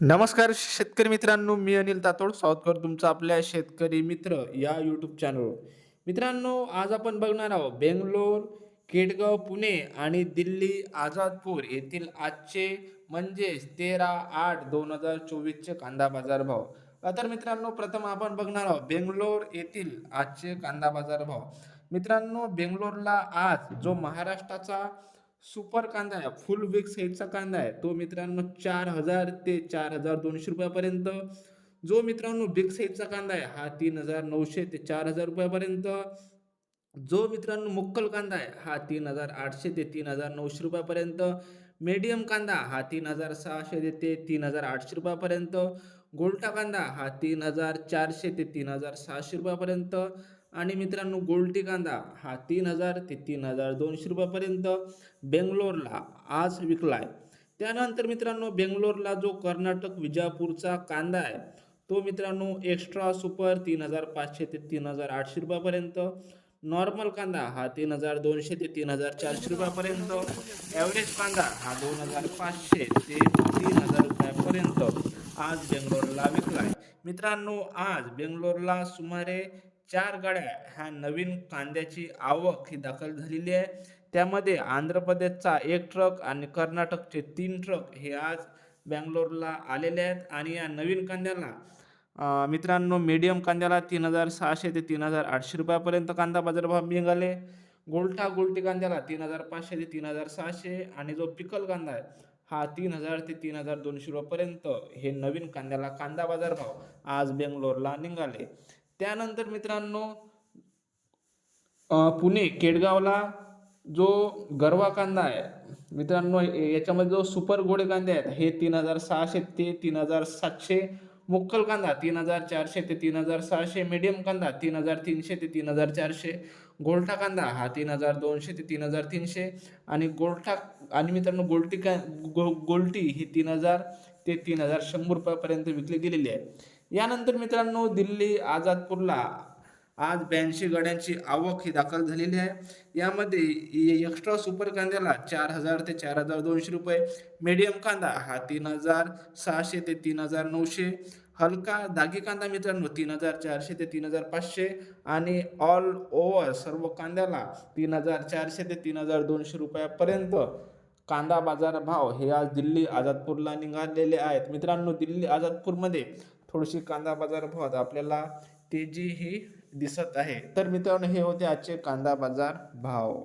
नमस्कार शेतकरी मित्रांनो मी अनिल तातोड स्वागत करतो तुमचं आपल्या शेतकरी मित्र या यूट्यूब चॅनलवर मित्रांनो आज आपण बघणार आहोत बेंगलोर केडगाव पुणे आणि दिल्ली आझादपूर येथील आजचे म्हणजेच तेरा आठ दोन हजार चोवीसचे कांदा बाजार भाव. तर मित्रांनो प्रथम आपण बघणार आहोत बेंगलोर येथील आजचे कांदा बाजार भाव. मित्रांनो बेंगलोरला आज जो महाराष्ट्राचा सुपर कांदा आहे फुल विक साईजचा कांदा आहे. तो मित्रांनो चार हजार ते चार हजार दोनशे रुपयापर्यंत. जो मित्रांनो बिग साईजचा कांदा आहे हा तीन हजार नऊशे ते चार हजार रुपयापर्यंत. जो मित्रांनो मुक्कल कांदा आहे हा तीन हजार आठशे ते तीन हजार नऊशे रुपयापर्यंत. मीडियम कांदा हा तीन हजार सहाशे ते तीन हजार आठशे रुपयापर्यंत. गोल्टा कांदा हा तीन हजार चारशे ते तीन हजार सहाशे रुपयापर्यंत. आणि मित्रांनो गोल्टी कांदा हा तीन हजार ते तीन हजार दोनशे रुपयापर्यंत बेंगलोरला आज विकला आहे त्यानंतर मित्रांनो बेंगलोरला जो कर्नाटक विजापूरचा कांदा आहे तो मित्रांनो एक्स्ट्रा सुपर तीन हजार पाचशे ते तीन हजार आठशे रुपयापर्यंत. नॉर्मल कांदा हा तीन हजार दोनशे ते तीन हजार चारशे रुपयापर्यंत. ॲव्हरेज कांदा हा दोन हजार पाचशे ते तीन हजार रुपयापर्यंत आज बेंगलोरला विकलाय. मित्रांनो आज बेंगलोरला सुमारे चार गाड्या ह्या नवीन कांद्याची आवक ही दाखल झालेली आहे. त्यामध्ये आंध्र प्रदेशचा एक ट्रक आणि कर्नाटकचे तीन ट्रक हे आज बँगलोरला आलेले आहेत. आणि या नवीन कांद्याला मित्रांनो मीडियम कांद्याला तीन हजार सहाशे ते तीन हजार आठशे रुपयापर्यंत कांदा बाजारभाव निघाले. गोलठा गोलटी कांद्याला तीन हजार पाचशे ते तीन हजार सहाशे आणि जो पिकल कांदा आहे हा तीन हजार ते तीन हजार दोनशे रुपयापर्यंत हे नवीन कांद्याला कांदा बाजारभाव आज बेंगलोरला निघाले. त्यानंतर मित्रांनो पुणे केडगावला जो गरवा कांदा आहे मित्रांनो याच्यामध्ये जो सुपर गोडे कांदे आहेत हे तीन हजार सहाशे ते तीन हजार सातशे मुक्कल कांदा तीन हजार चारशे ते तीन हजार सहाशे मीडियम कांदा तीन हजार तीनशे ते तीन हजार चारशे गोलटा कांदा हा तीन हजार दोनशे ते तीन हजार तीनशे आणि गोलटा आणि मित्रांनो गोल्टी का गो गोल्टी ही तीन हजार ते तीन हजार शंभर रुपयापर्यंत विकली गेलेली आहे यानंतर मित्रांनो दिल्ली आझादपूरला आज ब्याऐंशी गाड्यांची आवक ही दाखल झालेली आहे. यामध्ये एक्स्ट्रा सुपर कांद्याला चार हजार ते चार हजार दोनशे रुपये मीडियम कांदा हा तीन हजार सहाशे ते तीन हजार नऊशे हलका दागी कांदा मित्रांनो तीन हजार चारशे ते तीन हजार पाचशे आणि ऑल ओव्हर सर्व कांद्याला तीन हजार चारशे ते तीन हजार दोनशे रुपयापर्यंत कांदा बाजार भाव हे आज दिल्ली आझादपूरला निघालेले आहेत. मित्रांनो दिल्ली आझादपूरमध्ये थोडीशी कांदा बाजार भावात आपल्याला तेजी ही दिसत आहे. तर मित्रांनो हे होते आजचे कांदा बाजार भाव.